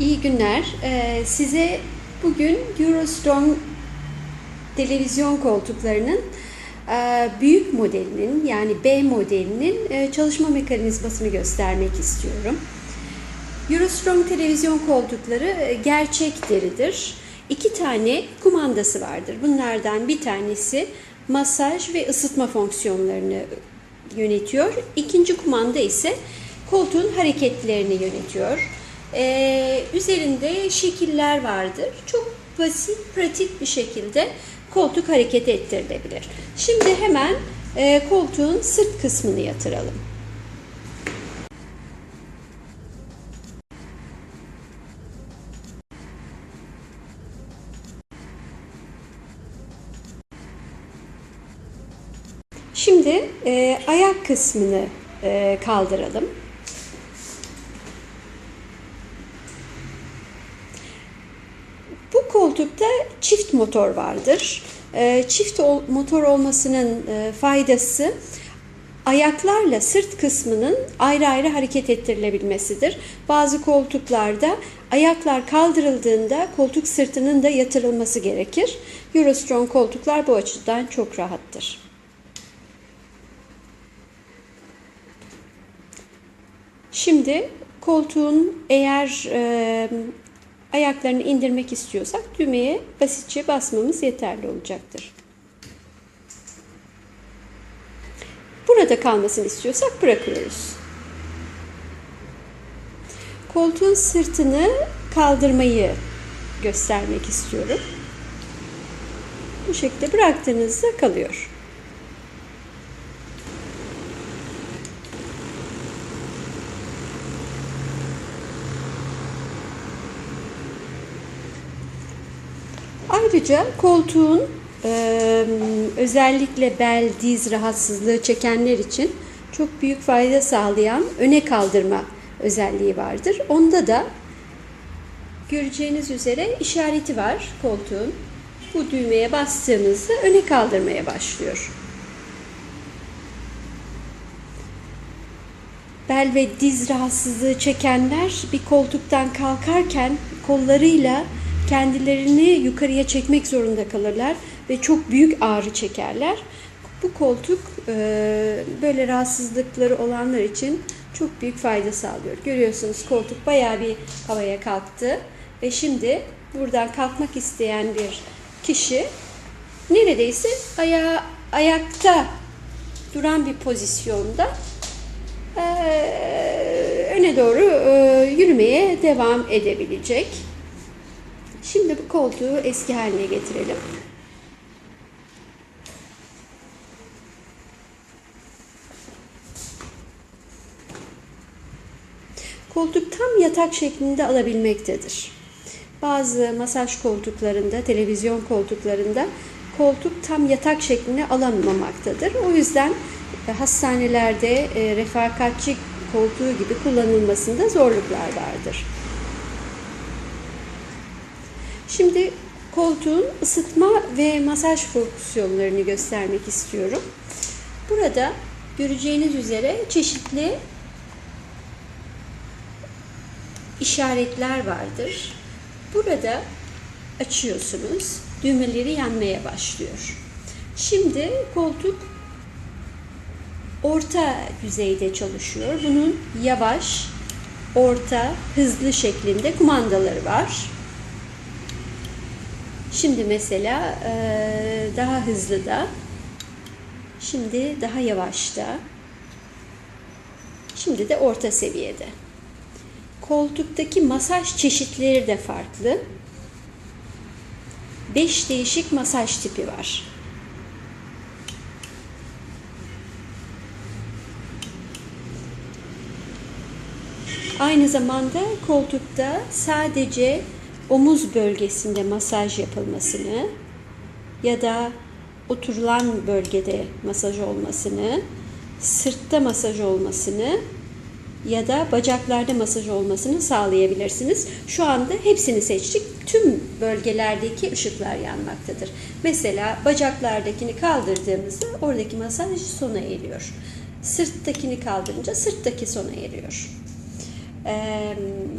İyi günler. Ee, size bugün Eurostrong televizyon koltuklarının e, büyük modelinin yani B modelinin e, çalışma mekanizmasını göstermek istiyorum. Eurostrong televizyon koltukları e, gerçek deridir. İki tane kumandası vardır. Bunlardan bir tanesi masaj ve ısıtma fonksiyonlarını yönetiyor. İkinci kumanda ise koltuğun hareketlerini yönetiyor. Ee, üzerinde şekiller vardır. Çok basit, pratik bir şekilde koltuk hareket ettirilebilir. Şimdi hemen e, koltuğun sırt kısmını yatıralım. Şimdi e, ayak kısmını e, kaldıralım. Koltukta çift motor vardır. E, çift motor olmasının e, faydası ayaklarla sırt kısmının ayrı ayrı hareket ettirilebilmesidir. Bazı koltuklarda ayaklar kaldırıldığında koltuk sırtının da yatırılması gerekir. Eurostrong koltuklar bu açıdan çok rahattır. Şimdi koltuğun eğer e, ayaklarını indirmek istiyorsak düğmeye basitçe basmamız yeterli olacaktır. Burada kalmasını istiyorsak bırakıyoruz. Koltuğun sırtını kaldırmayı göstermek istiyorum. Bu şekilde bıraktığınızda kalıyor. Ayrıca koltuğun e, özellikle bel, diz rahatsızlığı çekenler için çok büyük fayda sağlayan öne kaldırma özelliği vardır. Onda da göreceğiniz üzere işareti var koltuğun. Bu düğmeye bastığımızda öne kaldırmaya başlıyor. Bel ve diz rahatsızlığı çekenler bir koltuktan kalkarken kollarıyla kendilerini yukarıya çekmek zorunda kalırlar ve çok büyük ağrı çekerler. Bu koltuk e, böyle rahatsızlıkları olanlar için çok büyük fayda sağlıyor. Görüyorsunuz koltuk bayağı bir havaya kalktı ve şimdi buradan kalkmak isteyen bir kişi neredeyse ayağı, ayakta duran bir pozisyonda e, öne doğru e, yürümeye devam edebilecek. Şimdi bu koltuğu eski haline getirelim. Koltuk tam yatak şeklinde alabilmektedir. Bazı masaj koltuklarında, televizyon koltuklarında koltuk tam yatak şeklinde alamamaktadır. O yüzden e, hastanelerde e, refakatçi koltuğu gibi kullanılmasında zorluklar vardır. Şimdi koltuğun ısıtma ve masaj fonksiyonlarını göstermek istiyorum. Burada göreceğiniz üzere çeşitli işaretler vardır. Burada açıyorsunuz. Düğmeleri yanmaya başlıyor. Şimdi koltuk orta düzeyde çalışıyor. Bunun yavaş, orta, hızlı şeklinde kumandaları var. Şimdi mesela daha hızlı da, şimdi daha yavaş da, şimdi de orta seviyede. Koltuktaki masaj çeşitleri de farklı. 5 değişik masaj tipi var. Aynı zamanda koltukta sadece omuz bölgesinde masaj yapılmasını ya da oturulan bölgede masaj olmasını, sırtta masaj olmasını ya da bacaklarda masaj olmasını sağlayabilirsiniz. Şu anda hepsini seçtik. Tüm bölgelerdeki ışıklar yanmaktadır. Mesela bacaklardakini kaldırdığımızda oradaki masaj sona eriyor. Sırttakini kaldırınca sırttaki sona eriyor. Ee,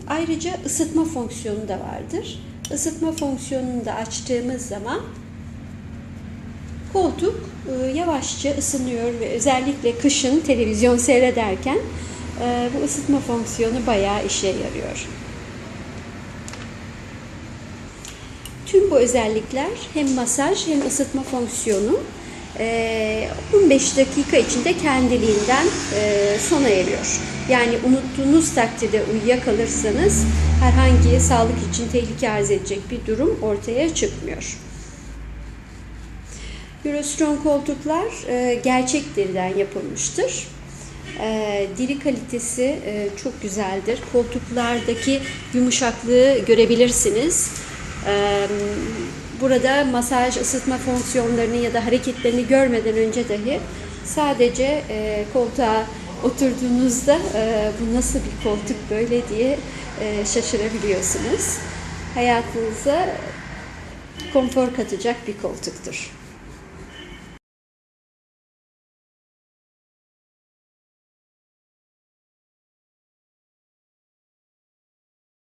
ayrıca ısıtma fonksiyonu da vardır. Isıtma fonksiyonunu da açtığımız zaman koltuk e, yavaşça ısınıyor ve özellikle kışın televizyon seyrederken e, bu ısıtma fonksiyonu bayağı işe yarıyor. Tüm bu özellikler hem masaj hem ısıtma fonksiyonu e, 15 dakika içinde kendiliğinden e, sona eriyor. Yani unuttuğunuz takdirde uyuyakalırsanız herhangi sağlık için tehlike arz edecek bir durum ortaya çıkmıyor. Eurostrong koltuklar e, gerçek deriden yapılmıştır. E, deri kalitesi e, çok güzeldir. Koltuklardaki yumuşaklığı görebilirsiniz. E, burada masaj, ısıtma fonksiyonlarını ya da hareketlerini görmeden önce dahi sadece e, koltuğa oturduğunuzda e, bu nasıl bir koltuk böyle diye e, şaşırabiliyorsunuz. Hayatınıza konfor katacak bir koltuktur.